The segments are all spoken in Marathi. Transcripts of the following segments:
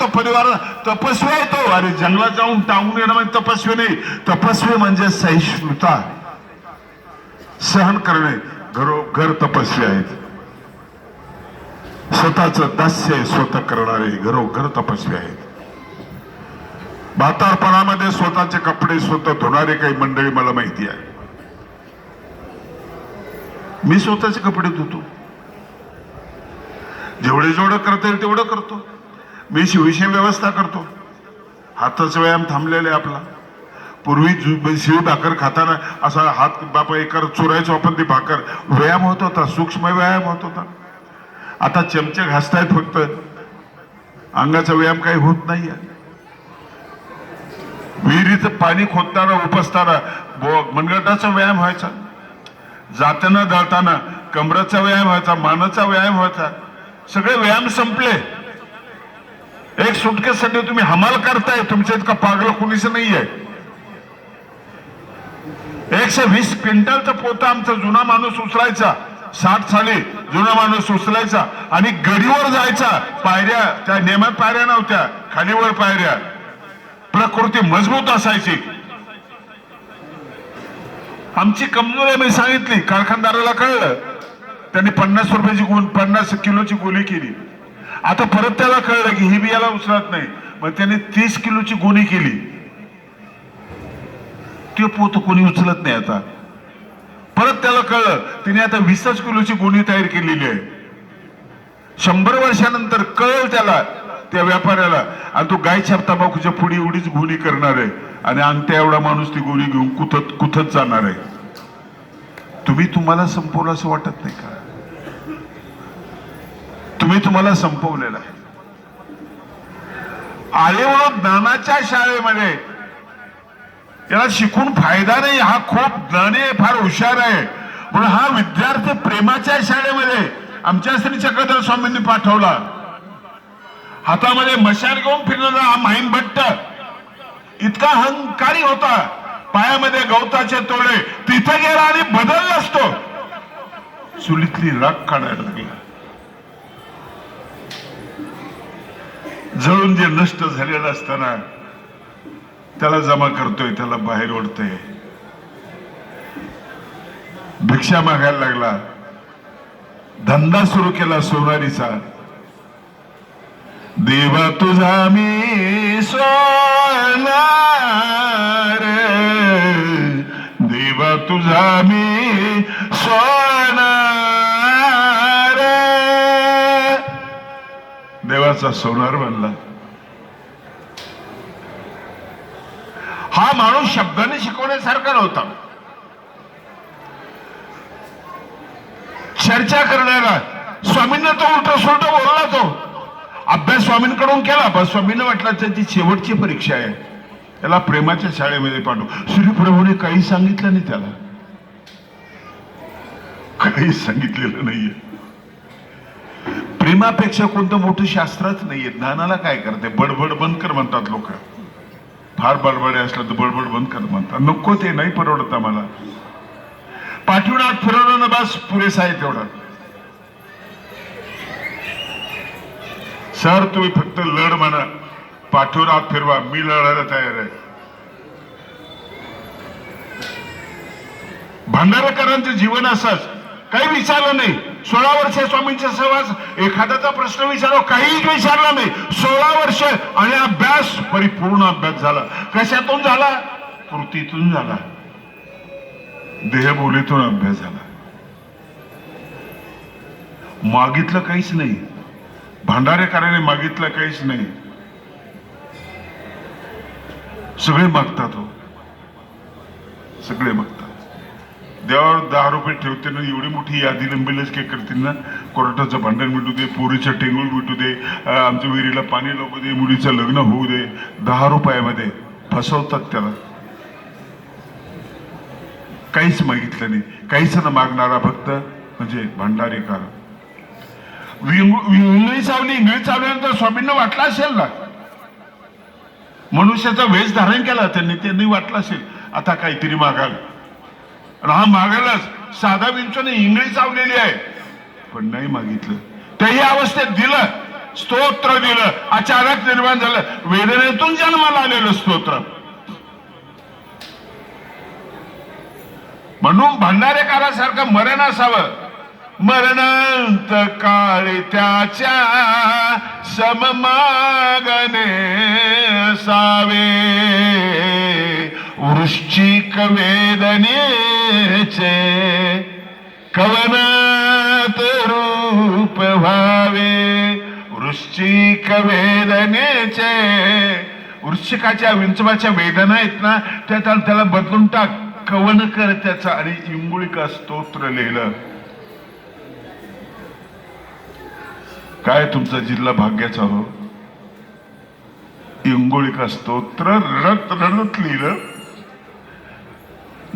तो परिवार तपस्वी आहे तो. अरे जंगलात जाऊन टांगून येणं म्हणजे तपस्वी नाही. तपस्वी म्हणजे सहिष्णुता. सहन करणे. घरोघर तपस्वी आहेत. स्वतःच दास्य स्वतः करणारे. घरोघर तपस्वी आहेत. म्हातारपणामध्ये स्वतःचे कपडे स्वतः धुणारे काही मंडळी मला माहिती आहे. मी स्वतःचे कपडे धुतो. जेवढे जेवढं करता येईल तेवढं करतो. मी शिवशी व्यवस्था करतो. हाताचा व्यायाम थांबलेला आहे आपला. पूर्वी जु- शिव भाकर खाताना असा हात बापा एकर चुरायचो आपण ती भाकर. व्यायाम होत होता सूक्ष्म व्यायाम होत होता. आता चमचे घासतायत फक्त. अंगाचा व्यायाम काही होत नाही विहिरीचं पाणी खोदताना उपसताना बो- मनगटाचा व्यायाम व्हायचा. जाताना दळताना कमराचा व्यायाम व्हायचा मानाचा व्यायाम व्हायचा. सगळे व्यायाम संपले. सुटकेसाठी तुम्ही हमाल करताय तुमच्या इतका पागल कुणीच नाहीये. एकशे वीस क्विंटलचा पोता आमचा जुना माणूस उचलायचा. साठ साली जुना माणूस उचलायचा आणि गडीवर जायचा. पायऱ्या त्या नेमात पायऱ्या नव्हत्या खालीवर पायऱ्या. प्रकृती मजबूत असायची. आमची कमजोरी मी सांगितली कारखानदाराला कळलं. त्यांनी पन्नास रुपयाची गुण पन्नास किलोची गोळी केली. आता परत त्याला कळलं की ही बियाला उचलत नाही. मग त्याने तीस किलोची गोणी केली. ते पोत कोणी उचलत नाही आता. परत त्याला कळलं तिने आता वीसच किलोची गोणी तयार केलेली आहे. शंभर वर्षानंतर कळेल त्याला त्या व्यापाऱ्याला. आणि तो गायच्या तंबाखूच्या पुढे एवढीच गुणी करणार आहे. आणि अंगठ्या एवढा माणूस ती गोणी घेऊन कुथत कुथत जाणार आहे. तुम्ही तुम्हाला संपवलं असं वाटत नाही का? तुम्ही तुम्हाला संपवलेलं आहे. आलेवळ ज्ञानाच्या शाळेमध्ये याला शिकून फायदा नाही हा खूप ज्ञानी आहे फार हुशार आहे. म्हणून हा विद्यार्थी प्रेमाच्या शाळेमध्ये आमच्या श्री चक्रधर स्वामींनी पाठवला. हातामध्ये मशाल घेऊन फिरणारा हा माहीन भट्ट इतका अहंकारी होता. पायामध्ये गवताचे तोडे तिथे गेला आणि बदलला असतो. चुलीतली राग काढायला लागला. जळून जे नष्ट झालेलं असताना त्याला जमा करतोय त्याला बाहेर ओढतोय. भिक्षा मागायला लागला. धंदा सुरू केला सोनारीचा. देवा तुझा मी सोनार. देवा तुझा मी सोनार देवाचा सोनार बनला. हा माणूस शब्दाने शिकवण्यासारखा नव्हता. चर्चा करणारा स्वामींना तो उलट सुलट बोलला तो. अभ्यास स्वामींकडून केला पण स्वामींना वाटलं त्याची शेवटची परीक्षा आहे. त्याला प्रेमाच्या शाळेमध्ये पाठवू. सूर्यप्रभूने काही सांगितलं नाही त्याला. काही सांगितलेलं नाहीये. प्रेमापेक्षा कोणतं मोठं शास्त्रच नाहीये. ज्ञानाला काय करते? बडबड बंद कर म्हणतात लोक. फार बडबडे असलं तर बडबड बंद कर म्हणतात. नको ते नाही परवडत आम्हाला. पाठीवर फिरवलं ना बस पुरेसा आहे तेवढा. सर तुम्ही फक्त लढ म्हणा. पाठीवर फिरवा मी लढायला तयार आहे. भांडारकरांचं जीवन असंच. काही विचारलं नाही. सोळा वर्ष स्वामींचा सहवास एखाद्याचा प्रश्न विचारो काहीच विचारला नाही. सोळा वर्ष आणि अभ्यास परिपूर्ण अभ्यास झाला. कशातून झाला? कृतीतून झाला. देहबोलीतून अभ्यास झाला. मागितलं काहीच नाही. भांडारेकराने मागितलं काहीच नाही. सगळे मागतात हो. सगळे मागतात. देवावर दहा रुपये ठेवते ना एवढी मोठी यादी लंबेलच काय करतील ना? कोर्टाचं भांडण मिटू दे पोरीचं टेंगूळ मिटू दे आमच्या विहिरीला पाणी लागू दे मुलीचं लग्न होऊ दे दहा रुपयामध्ये फसवतात त्याला. काहीच मागितलं नाही. काहीच ना मागणारा भक्त म्हणजे भंडारीकार. विंगळी चावली इंगळी चावल्यानंतर स्वामींना वाटला असेल ना? मनुष्याचा वेश धारण केला त्यांनी त्यांनी वाटला असेल आता काहीतरी मागाल. आणि हा मागायलाच साधा विंचूने इंगळी चावलेली आहे. पण नाही मागितलं. त्याही अवस्थेत दिलं स्तोत्र दिलं अचानक निर्माण झालं. वेदनेतून जन्माला आलेलं स्तोत्र. म्हणून भंडारेकारासारखं मरण असावं. मरणांत काळी त्याच्या सममागने असावे. वृश्चिक वेदनेचे कवनात रूप व्हावे वृश्चिक वेदनेचे वृश्चिकाच्या विंचवाच्या वेदना आहेत ना त्या त्या- त्याला बदलून टाक. कवन कर त्याचा. आणि इंगुळिका स्तोत्र लिहिलं? काय तुमचा जिल्हा भाग्याचा हो? इंगुळिका स्तोत्र? रडत रडत लिहिलं.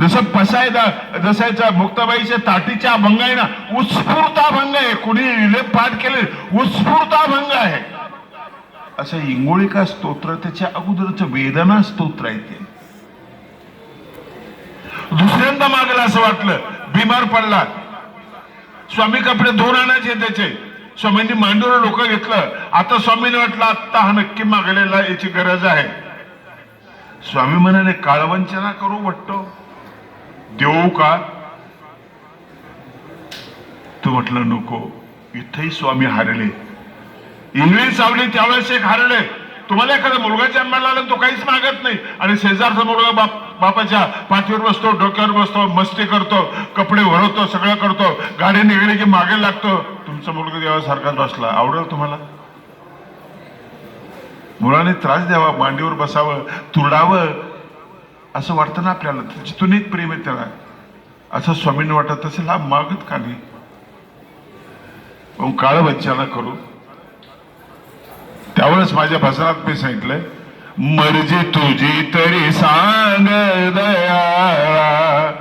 जसं पसायदा जसायचा मुक्ताबाईच्या ताटीच्या अभंग आहे ना उत्स्फूर्त अभंग आहे. कुणी लिहिले पाठ केले उत्स्फूर्त अभंग आहे. असं इंगोळीका स्तोत्र त्याच्या अगोदरच वेदना स्तोत्र आहे ते. दुसऱ्यांदा मागला असं वाटलं बिमार पडला. स्वामी कपडे धुवून आणायचे त्याचे. स्वामींनी मांडूर डोकं घेतलं. आता स्वामीने वाटलं आत्ता हा नक्की मागलेला याची गरज आहे. स्वामी म्हणाले काळवंचना करू वाटतो देऊ का? तू म्हटलं नको. इथेही स्वामी हारले. इंग्लिश सावली त्यावेळेस एक हारले. तुम्हाला एखादा मुलगा जन्माला आला तो काहीच मागत नाही. आणि शेजारचा मुलगा बाप बापाच्या पाठीवर बसतो डोक्यावर बसतो मस्ती करतो कपडे भरवतो सगळं करतो गाडी निघली की मागे लागतो. तुमचा मुलगा देवासारखाच बसला. आवडेल तुम्हाला? मुलाने त्रास द्यावा मांडीवर बसावं तुरडावं असं वाटतं ना आपल्याला? तिथून एक प्रेम आहे त्याला. असं स्वामींना वाटत असेल हा मागत का नाही? काळ बच्चाला करू. त्यावेळेस माझ्या भाषणात मी सांगितलंय मर्जी तुझी तरी सांग दया.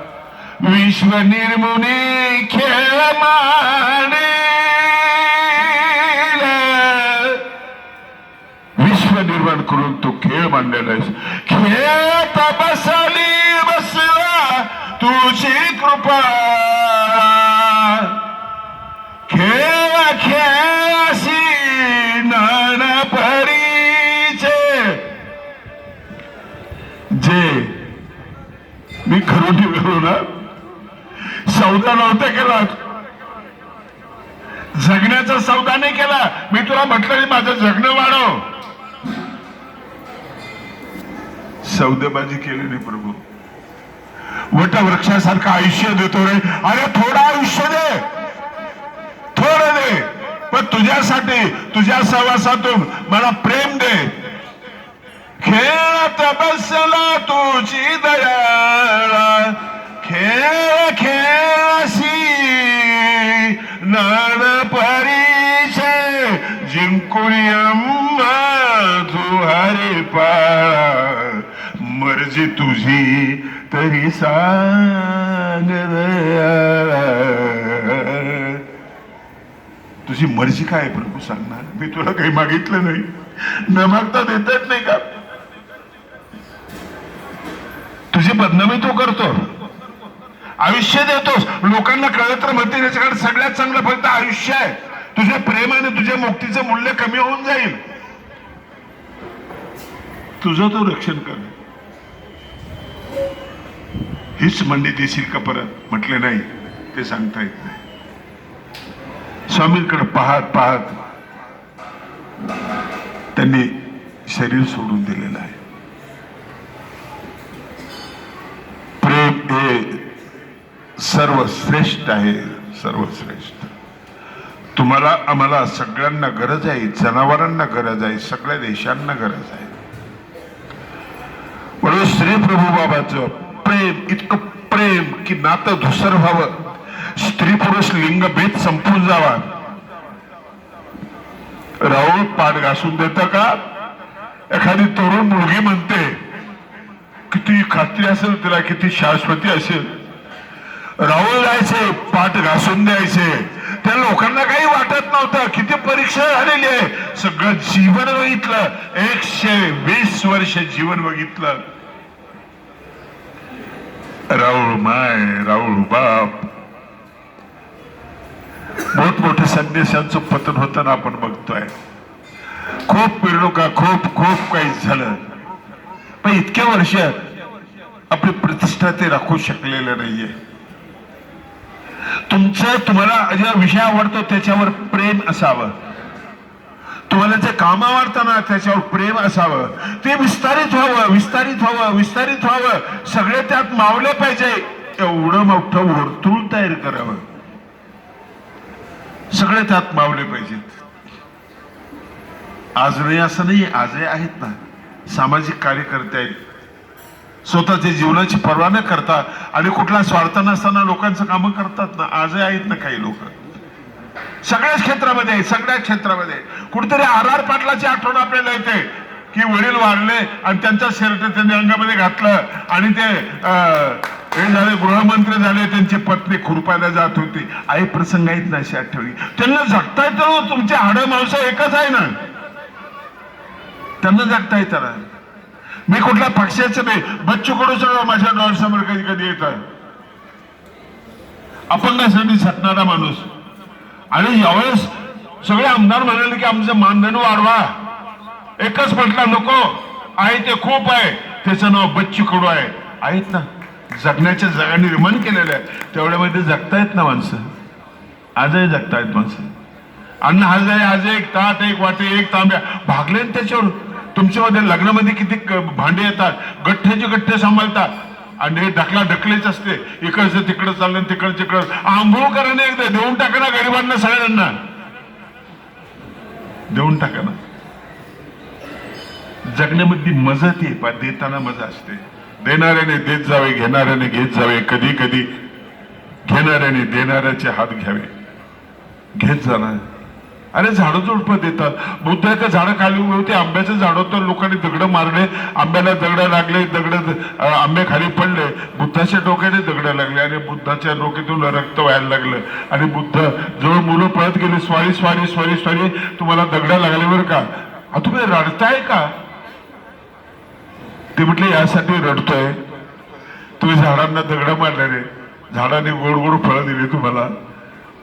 विश्व निर्मुनी खेळ मांडील निर्माण करून तो खेळ मांडलेला आहे खेळत बसला तुझी कृपा. खेळ खेळाशी नान परीचे जे मी खरून ठेवलो ना सौदा नव्हता केला. जगण्याचा सौदा नाही केला. मी तुला म्हटलं की माझं जगणं वाढव. सौदेबाजी केलेली प्रभू. वटवृक्षासारखं आयुष्य देतो रे. अरे थोडं आयुष्य दे. थोडं दे. पण तुझ्यासाठी तुझ्या सहवासातून मला प्रेम दे. खेळत बसला तुझी दया खेळ खेळशी नाण परीचे जिंकुरी अम्मा तुहारे पाळा. तुझी तरी सांग तुझी मर्जी काय आहे प्रभू सांगणार? मी तुला काही मागितलं नाही. न मागता देतात नाही का? तुझी बदनामी तो करतो. आयुष्य देतोस. लोकांना कळत तर म्हणते त्याच्याकडे सगळ्यात चांगलं फक्त आयुष्य आहे. तुझ्या प्रेमाने तुझ्या मुक्तीचं मूल्य कमी होऊन जाईल. तुझं तो रक्षण कर. हीच मंडी देशील का परत? म्हटले नाही. ते सांगता येत नाही. स्वामींकडे पाहत पाहत त्यांनी शरीर सोडून दिलेलं आहे. प्रेम हे सर्वश्रेष्ठ आहे सर्वश्रेष्ठ. तुम्हाला आम्हाला सगळ्यांना गरज आहे जनावरांना गरज आहे सगळ्या देशांना गरज आहे. म्हणून श्री प्रभू प्रेम इतकं प्रेम की नातं धुसर व्हावं. स्त्री पुरुष लिंगभेद संपून जावा. राहुल पाठ घासून देत का? एखादी तरुण मुलगी म्हणते किती खात्री असेल तिला किती शाश्वती असेल. राहुल जायचे पाठ घासून द्यायचे. त्या लोकांना काही वाटत नव्हतं किती परीक्षा झालेली आहे. सगळं जीवन बघितलं. एकशे वीस वर्ष जीवन बघितलं. राहुल माय राहुल बाप. मोठमोठ्या संदेशांचं पतन होताना आपण बघतोय. खूप मिरवणुका खूप खूप काही झालं. पण इतक्या वर्ष आपली प्रतिष्ठा ते राखू शकलेलं नाहीये. तुमचं तुम्हाला ज्या विषय आवडतो त्याच्यावर प्रेम असावं. तुम्हाला जे काम वाढताना त्याच्यावर प्रेम असावं. ते विस्तारित व्हावं विस्तारित व्हावं विस्तारित व्हावं. सगळे त्यात मावले पाहिजे. एवढं मोठं वर्तुळ तयार करावं. सगळे त्यात मावले पाहिजेत. आज नाही असं नाही आजही आहेत ना. सामाजिक कार्यकर्ते आहेत. स्वतःच्या जीवनाची पर्वा न करता आणि कुठला स्वार्थ नसताना लोकांचं कामं करतात ना. आजही आहेत ना काही लोक. सगळ्याच क्षेत्रामध्ये सगळ्याच सगळ्या क्षेत्रामध्ये. कुठेतरी आर आर पाटलाची आठवण आपल्याला येते की वडील वाढले आणि त्यांचा शर्ट त्यांनी अंगामध्ये घातलं आणि ते हे झाले गृहमंत्री झाले त्यांची पत्नी खुरपायला जात होती. आई प्रसंग आहेत ना अशी आठवणी. त्यांना जगता येतं हो, तुमचे हाडं माणसं एकच आहे ना. त्यांना जगता येतं ना. मी कुठल्या पक्षाचं नाही बच्चू कडू सगळं माझ्या डोळ्यासमोर कधी कधी येत. अपंगासाठी सटणारा माणूस. आणि यावेळेस सगळे आमदार म्हणाले की आमचं मानधन वाढवा. एकच म्हटला नको. आहे ते खूप आहे. त्याचं नाव बच्चू कडू आहे. आहेत ना? जगण्याच्या जगा निर्माण केलेल्या आहे तेवढ्यामध्ये जगतायत ना माणसं? आजही जगतायत माणसं. अन्न आज आहे आज एक ताट एक वाटे एक तांब्या. भागले त्याच्यावर तुमच्यामध्ये लग्नामध्ये किती भांडे येतात. गठ्ठ्याचे गठ्ठे सांभाळतात. आणि हे ढकला ढकलेच असते. इकडचं तिकडं चाललं तिकडं तिकडं. आंघोळ करा ना एकदा देऊन टाका ना गरिबांना सगळ्यांना. देऊन टाका ना. जगण्यामध्ये मजा ती पण देताना मजा असते. देणाऱ्याने देत जावे घेणाऱ्याने घेत जावे. कधी कधी घेणाऱ्याने देणाऱ्याचे हात घ्यावे. घेत जाणार अरे झाडं झुडपं देतात. बुद्धाचं झाडं खाली उभे होते. आंब्याचं झाड तर लोकांनी दगडं मारले. आंब्याला दगडं लागले. दगड आंबे खाली पडले. बुद्धाच्या डोक्याने दगडं लागले आणि बुद्धाच्या डोक्यातून रक्त व्हायला लागलं. आणि बुद्ध जवळ मुलं पळत गेले स्वारी स्वारी स्वारी स्वारी तुम्हाला दगडा लागले बरं का? तुम्ही रडताय का? ते म्हटले यासाठी रडतोय. तुम्ही झाडांना दगड मारल्याने झाडाने गोड गोड फळं दिली तुम्हाला.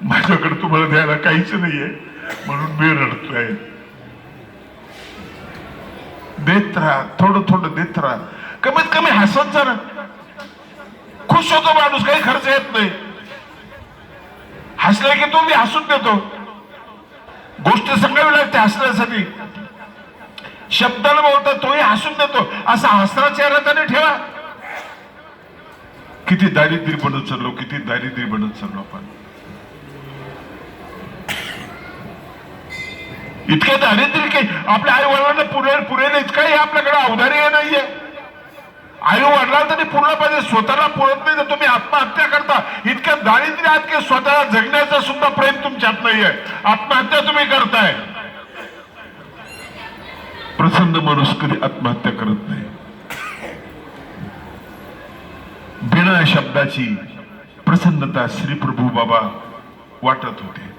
माझ्याकडे तुम्हाला द्यायला काहीच नाहीये. म्हणून मी रडतोय. देत राहा थोडं थोडं देत राहा कमीत कमी हसत जरा खुश होतो माणूस काही खर्च येत नाही. हसले की तो मी हसून देतो. गोष्ट सांगावी लागते हसण्यासाठी. शब्दाला बोलतो तोही हसून देतो. असा हसरा चेहरा त्याने ठेवा. किती दारिद्र्य बनत चाललो किती दारिद्र्य बनत चाललो आपण. इतके दारिद्र्य की आपल्या आई वडिलांना पुरे पुरेल इतकाही आपल्याकडे अवधार्य नाहीये. आई वडिलांना तरी पूर्ण पाहिजे. स्वतःला पुरत नाही तर तुम्ही आत्महत्या करता. इतकं दारिद्र्य आहात की स्वतःला जगण्याचं सुद्धा प्रेम तुमच्यात नाहीये. आत्महत्या तुम्ही करताय. प्रसन्न माणूस कधी आत्महत्या करत नाही. बिना शब्दाची प्रसन्नता श्री प्रभू बाबा वाटत होते.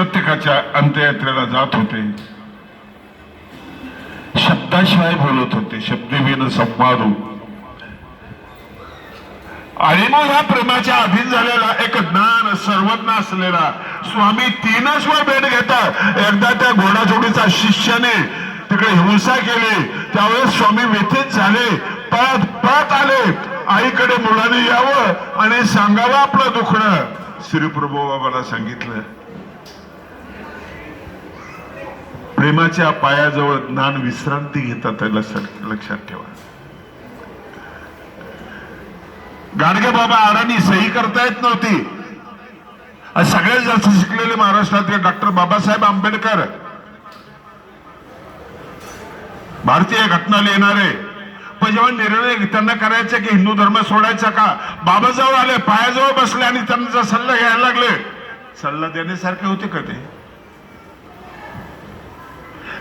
प्रत्येकाच्या अंत्ययात्रेला जात होते. शब्दाशिवाय बोलत होते. शब्दविन संवाद आणि मग ह्या प्रेमाच्या अधीन झालेला एक ज्ञान सर्वज्ञ असलेला स्वामी तीनच वेळ भेट घेतात. एकदा त्या घोडाजोडीचा शिष्याने तिकडे हिंसा केली. त्यावेळेस स्वामी व्यथित झाले. पळत पळत आले. आईकडे मुलाने यावं आणि सांगावं आपलं दुखणं. श्री प्रभू बाबाला सांगितलं. प्रेमाच्या पायाजवळ ज्ञान विश्रांती घेतात हे लक्षात लक्षात ठेवा. गाडगे बाबा आडानी सही करता येत नव्हती. सगळ्यात जास्त शिकलेले महाराष्ट्रातले डॉक्टर बाबासाहेब आंबेडकर. भारतीय घटना लिहिणारे पण जेव्हा निर्णय त्यांना करायचे की हिंदू धर्म सोडायचा का? बाबाजवळ आले पायाजवळ बसले आणि त्यांचा सल्ला घ्यायला लागले. सल्ला देण्यासारखे होते का ते?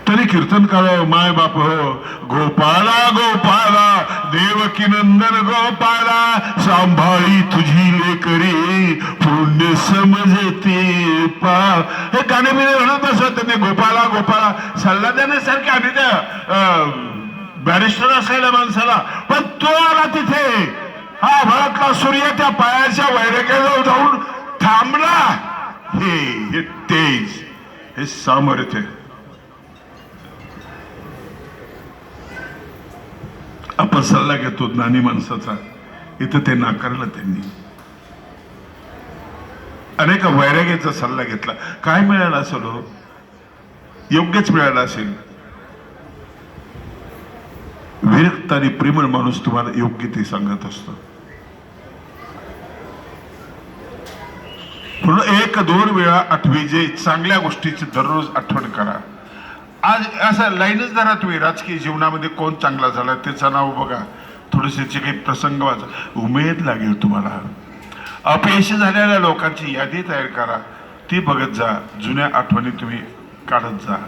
तरी कीर्तन करावं माय बाप हो. गोपाला गोपाला देवकी नंदन गोपाला सांभाळी तुझी लेकरी पुण्य समजते पा. हे गाणे बिणे म्हणत असत ते गोपाला गोपाला. सल्ला देण्यासारखे आम्ही त्या बॅरिस्टर असलेल्या माणसाला पण तो आला तिथे. हा भरतला सूर्य त्या पायाच्या वैरक्याजवळ जाऊन थांबला. हे हे तेज हे सामर्थ्य. आपण सल्ला घेतो ज्ञानी माणसाचा. इथं ते नाकारलं त्यांनी. अनेक वैराग्याचा सल्ला घेतला. काय मिळालं असेल हो? योग्यच मिळालं असेल. विरक्त आणि प्रेमळ माणूस तुम्हाला योग्य ते सांगत असतो. म्हणून एक दोन वेळा आठवी जे चांगल्या गोष्टीची दररोज आठवण करा. आज असं लाईनच धरा तुम्ही. राजकीय जीवनामध्ये कोण चांगला झाला त्याचं नाव बघा. थोडेसे काही प्रसंग वाचा. उमेद लागेल तुम्हाला. अपयशी झालेल्या लोकांची यादी तयार करा. ती बघत जा. जुन्या आठवणी तुम्ही काढत जा.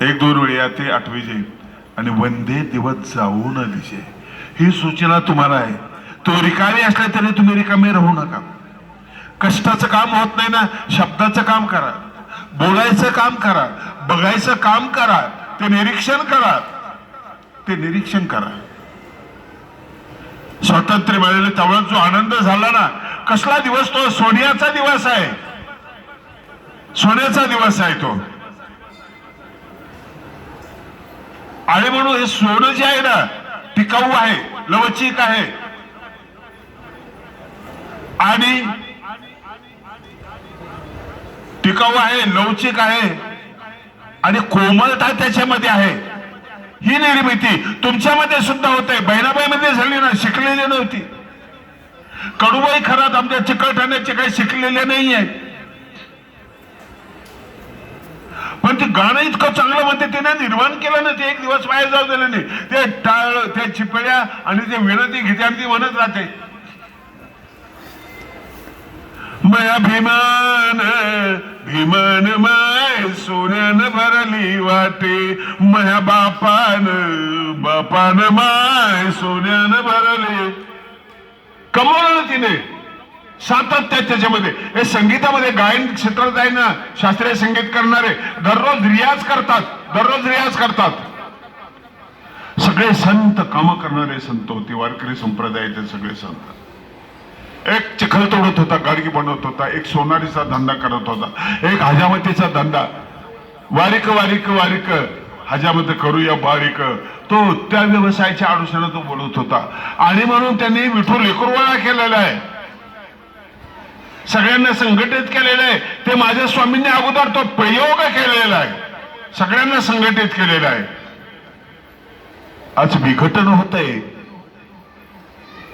एक दोन वेळा ते आठवीचे आणि वंदे दिवस जाऊ न दिसे ही सूचना तुम्हाला आहे. तो रिकामी असला तरी तुम्ही रिकामे राहू नका. कष्टाचं काम होत नाही ना. शब्दाचं काम करा. बोलायचं काम करा. बघायचं काम करा ते निरीक्षण करा. ते निरीक्षण करा. स्वातंत्र्य मिळाले तेवढा जो आनंद झाला ना कसला दिवस तो? सोन्याचा दिवस आहे. सोन्याचा दिवस आहे तो. आणि म्हणून हे सोनं जे आहे ना टिकाऊ आहे लवचिक आहे. आणि टिकाऊ आहे लवचिक आहे. आणि कोमलता त्याच्यामध्ये आहे. ही निर्मिती तुमच्यामध्ये सुद्धा होते. बहिणाबाई बहिणाबाईमध्ये झाली ना शिकलेली नव्हती. कडूबाई खरात आमच्या चिकलठाण्याचे काही शिकलेले नाही आहेत पण ते गाणं इतकं चांगलं म्हणते तिने निर्माण केलं ना ते एक दिवस बाहेर जाऊ दिलं नाही. ते टाळ त्या चिपळ्या आणि ते विनंती घेते आणि ती म्हणत राहते. मया मन माय सोन्यान भरली वाटे. मया बापान बापान माय सोन्यान भरले. कमवलं तिने. सातत्य त्याच्यामध्ये. हे संगीतामध्ये गायन क्षेत्रात आहे ना शास्त्रीय संगीत करणारे दररोज रियाज करतात दररोज रियाज करतात. सगळे संत काम करणारे संत होते वारकरी संप्रदायाचे सगळे संत. एक चिखल तोडत होता गाडगी बनवत होता एक सोनारीचा धंदा करत होता एक हजामतीचा धंदा. वारिक वारिक वारिक हजामत करूया बारीक. तो त्या व्यवसायाच्या अनुषंगाने तो बोलत होता. आणि म्हणून त्यांनी विठू लेकरवाळा केलेला आहे. सगळ्यांना संघटित केलेलं आहे. ते माझ्या स्वामींनी अगोदर तो प्रयोग केलेला आहे. सगळ्यांना संघटित केलेला आहे. आज विघटन होत आहे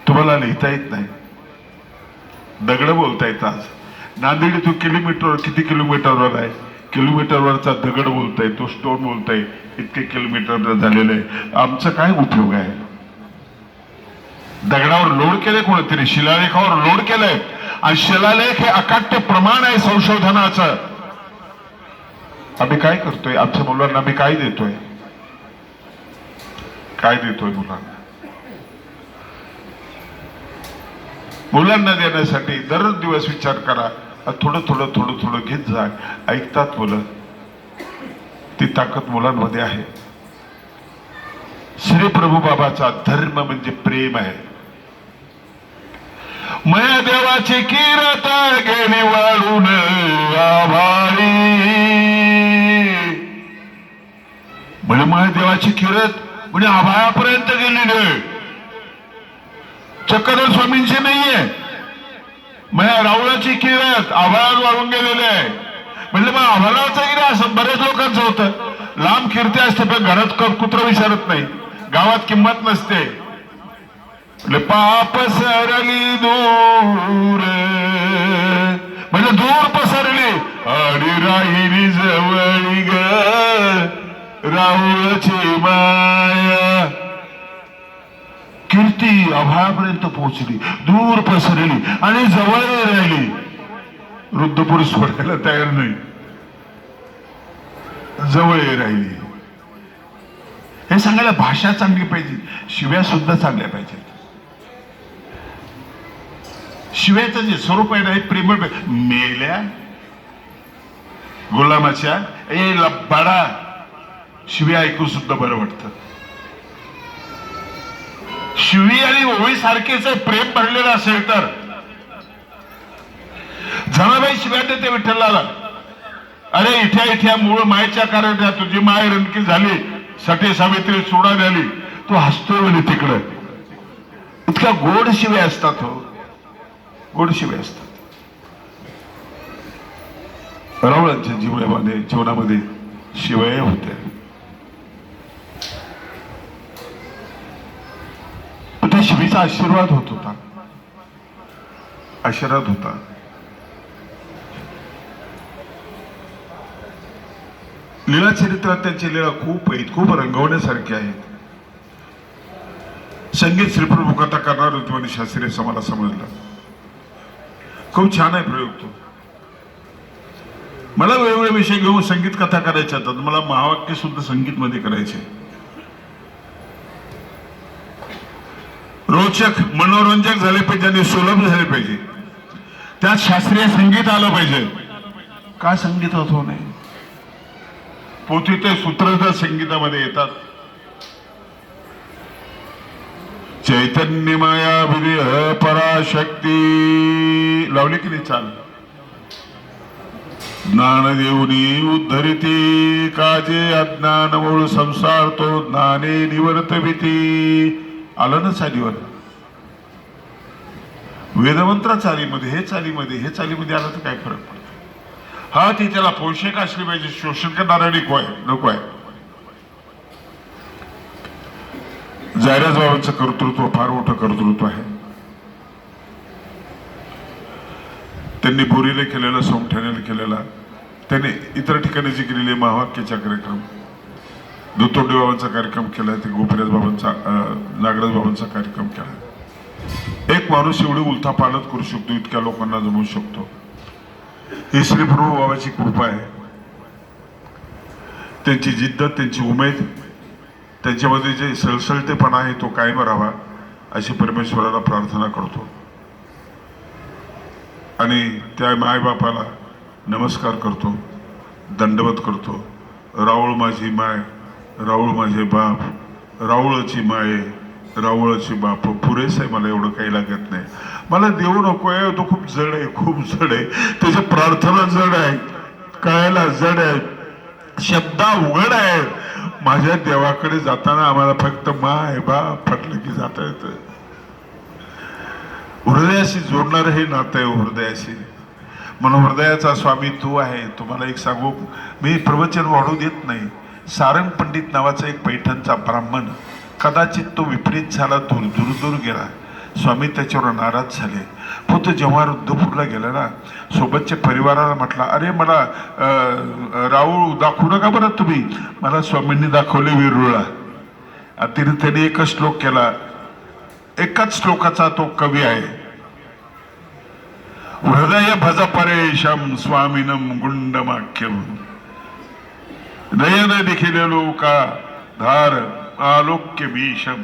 तुम्हाला लिहिता येत नाही. दगड बोलतायत आज. नांदेड इथून किलोमीटर किती किलोमीटरवर आहे? किलोमीटरवरचा दगड बोलताय तो स्टोन बोलताय इतके किलोमीटर झालेलं आहे आमचा काय उपयोग आहे? दगडावर लोड केले कोणतरी? शिलालेखावर लोड केलंय. आणि शिलालेख हे अकाट्य प्रमाण आहे संशोधनाचं. आम्ही काय करतोय? आमच्या मुलांना आम्ही काय देतोय? काय देतोय मुलांना? मुलांना देण्यासाठी दररोज दिवस विचार करा. थोडं थोडं थोडं थोडं घेत जा. ऐकतात मुलं. ती ताकद मुलांमध्ये आहे. श्री प्रभू बाबाचा धर्म म्हणजे प्रेम आहे. मया देवाची किरत गेली वाढून आभारी म्हणजे मया देवाची किरत म्हणजे आभाळापर्यंत गेली नाही. चक्रधर स्वामींची नाहीये. म्हणजे रावळाची किरत आभाळात वाळून गेलेले आहे. म्हणजे मग आभाळाचं किरे असं बऱ्याच लोकांचं होतं. लांब कीर्ती असते पण घरात कुत्र विचारत नाही. गावात किंमत नसते. पाप सरली दूर. म्हणजे दूर पसरली. अडी राहिली जवळी ग. राहुळची माया अभाळापर्यंत पोहोचली दूर पसरली आणि जवळ राहिली. वृद्ध पुरुष पडायला तयार नाही. जवळ राहिली. हे सांगायला भाषा चांगली पाहिजे शिव्या सुद्धा चांगल्या पाहिजेत. शिव्याचं जे स्वरूप आहे ना हे प्रेमळ मेल्या गुलामाच्या ए लब्बाडा शिव्या ऐकून सुद्धा बरं वाटतं. शिवी आणि ओळी प्रेम भरलेलं असेल तर. जनाबाई शिव्या देते विठ्ठलाला अरे इथ्या इथ्या मूळ मायच्या कारण तुझी माय रणकी झाली. सटे सावित्री सोडा झाली तो हसतोय म्हणे तिकडं. इतक्या गोड शिव्या असतात हो. गोड शिव्या असतात. रावळांच्या जीवनामध्ये जीवनामध्ये शिवाय होत्या. त्यांचा आशीर्वाद होत होता. आशीर्वाद होता. लीला चरित्रात त्यांची लीला खूप आहेत खूप रंगवण्यासारखे आहेत. संगीत श्रीप्रभुकथा करणार ऋतुमानी शास्त्री शास्त्रीय असं मला समजलं. खूप छान आहे प्रयोग तो. मला वेगवेगळे विषय घेऊन संगीत कथा करायच्या होतात मला महावाक्य सुद्धा संगीतमध्ये करायचे रोचक मनोरंजक झाले पाहिजे आणि सुलभ झाले पाहिजे. त्यात शास्त्रीय संगीत आलं पाहिजे. का संगीत होतो नाही? पोथी ते सूत्रधार संगीतामध्ये येतात. चैतन्य माया विदेह पराशक्ती. लावली की नाही चाल? ज्ञान देऊनी उद्धरिती काजे अज्ञान मूळ संसार तो ज्ञाने निवर्तविती. आलं ना चालीवर वेदमंत्र चालीमध्ये हे चालीमध्ये हे चालीमध्ये आलं तर काय फरक पडतो? हा ती त्याला पोषक असली पाहिजे शोषण करणारा नको आहे नको आहे. जायराजबाबांचं कर्तृत्व फार मोठं कर्तृत्व आहे. त्यांनी बोरीला केलेला सोमठाण्याला केलेला त्याने इतर ठिकाणी जे केलेले महावाक्याचा कार्यक्रम दुतोंडी बाबांचा कार्यक्रम केला आहे ते गोपीराज बाबांचा नागराज बाबांचा कार्यक्रम केला आहे एक माणूस एवढी उलथा पालत करू शकतो इतक्या लोकांना जमवू शकतो. ही श्री प्रभू बाबाची कृपा आहे. त्यांची जिद्द त्यांची उमेद त्यांच्यामध्ये जे सळसळतेपणा आहे तो कायम राहावा अशी परमेश्वराला प्रार्थना करतो. आणि त्या मायबापाला नमस्कार करतो दंडवत करतो. राऊळ माझी माय राऊळ माझे बाप राऊळची माये राऊळची बाप. पुरेसे आहे मला एवढं काही लागत नाही. मला देऊ नको आहे तो खूप जड आहे खूप जड आहे. त्याची प्रार्थना जड आहे कळायला जड आहे. शब्दा उघड आहे. माझ्या देवाकडे जाताना आम्हाला फक्त माय बाप फटलं की जाता येतं. हृदयाशी जोडणारं हे नातं आहे हृदयाशी. म्हणून हृदयाचा स्वामी तू आहे. तुम्हाला एक सांगू मी प्रवचन वाढू देत नाही. सारंग पंडित नावाचा एक पैठणचा ब्राह्मण कदाचित तो विपरीत झाला दूर दूर दूर गेला. स्वामी त्याच्यावर नाराज झाले. पुत्र तो जेव्हा रुद्धपूरला गेला ना सोबतच्या परिवाराला म्हटला अरे मला अं, राऊळ दाखवू नका बरं तुम्ही. मला स्वामींनी दाखवले विरुळा तिने त्याने एकच श्लोक केला. एकाच श्लोकाचा तो कवी आहे. हृदय भज परेशम स्वामीनम गुंडमाख्यम. नयन देखील लोका धार आलोक्य भीषम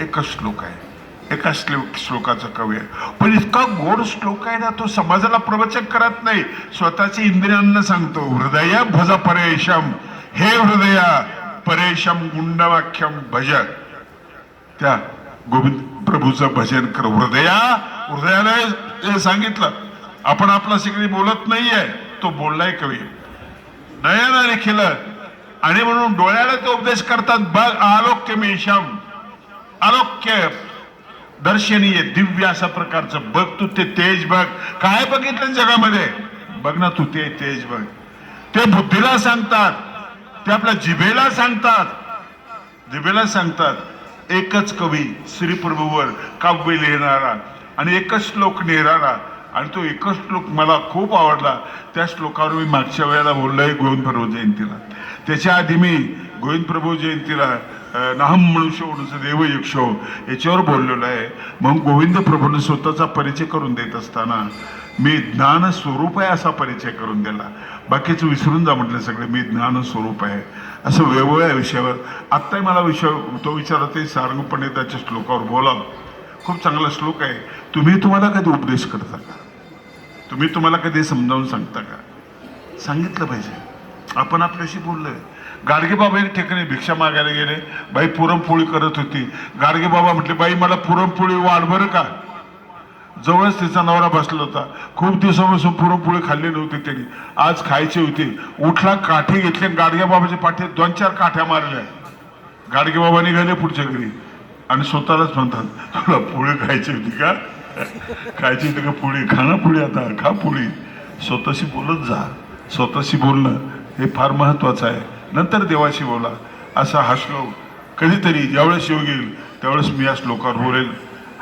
एकच श्लोक आहे. एका श्लोक श्लोकाचा कवी आहे. पण इतका गोड श्लोक आहे ना तो समाजाला प्रवचन करत नाही. स्वतःच्या इंद्रियांना सांगतो हृदय भज परेशम. हे हृदया परेशम गुंडवाख्यम भज. त्या गोविंद प्रभूचं भजन कर हृदया हृदयाला सांगितलं. आपण आपला सगळी बोलत नाहीये. तो बोललाय कवी. नयनाने केलं. आणि म्हणून डोळ्याला ते उपदेश करतात बघ आलोक्य मेशम आलोक्य दर्शनीय दिव्य अशा प्रकारचं. बघ तू ते तेज बघ. काय बघितलं जगामध्ये? बघ ना तू ते तेज बघ. ते बुद्धीला सांगतात. ते आपल्या जिभेला सांगतात. जिभेला सांगतात एकच कवी श्रीप्रभूवर काव्य लिहिणारा आणि एकच श्लोक लिहिणारा आणि तो एकच श्लोक मला खूप आवडला. त्या श्लोकावर मी मागच्या वेळेला बोललोय गोविंद प्रभू जयंतीला. त्याच्या आधी मी गोविंद प्रभू जयंतीला नाहम मनुष्य म्हणून देव यक्षो याच्यावर बोललेलो आहे. मग गोविंद प्रभूने स्वतःचा परिचय करून देत असताना मी ज्ञान स्वरूप आहे असा परिचय करून दिला. बाकीचं विसरून जा म्हटलं सगळे मी ज्ञान स्वरूप आहे. असं वेगवेगळ्या विषयावर. आत्ताही मला विषय तो विचारत आहे सारंगपणे त्याच्या श्लोकावर बोला खूप चांगला श्लोक आहे. तुम्ही तुम्हाला कधी उपदेश करता का? तुम्ही तुम्हाला कधी समजावून सांगता का? सांगितलं पाहिजे. आपण आपल्याशी बोललोय. गाडगेबाबा एक ठिकाणी भिक्षा मागायला गेले. बाई पुरणपोळी करत होती. गाडगेबाबा म्हटले बाई मला पुरणपोळी वाढ बरं का? जवळच तिचा नवरा बसला होता. खूप दिवसापासून पुरणपोळी खाल्ली नव्हती त्यांनी. आज खायची होती. उठला काठी घेतली गाडगेबाबाच्या पाठीत दोन चार काठ्या मारल्या. गाडगेबाबा निघाले पुढच्या घरी आणि स्वतःलाच म्हणतात तुला पोळी खायची होती का? खायची तर का पोळी? खाणं पुढे पोळी आता खा पोळी. स्वतःशी बोलत जा. स्वतःशी बोलणं हे फार महत्वाचं आहे. नंतर देवाशी बोला. असा हा श्लोक कधीतरी ज्यावेळेस योग येईल त्यावेळेस मी या श्लोकावर बोलेल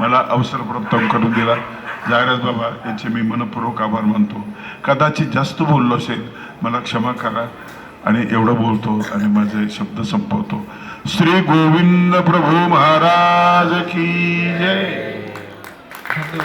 मला अवसर प्राप्त करून दिला. जागराज बाबा यांचे मी मनपूर्वक आभार मानतो. कदाचित जास्त बोललो असेल मला क्षमा करा. आणि एवढं बोलतो आणि माझे शब्द संपवतो. श्री गोविंद प्रभू महाराज की जय. ধন্যবাদ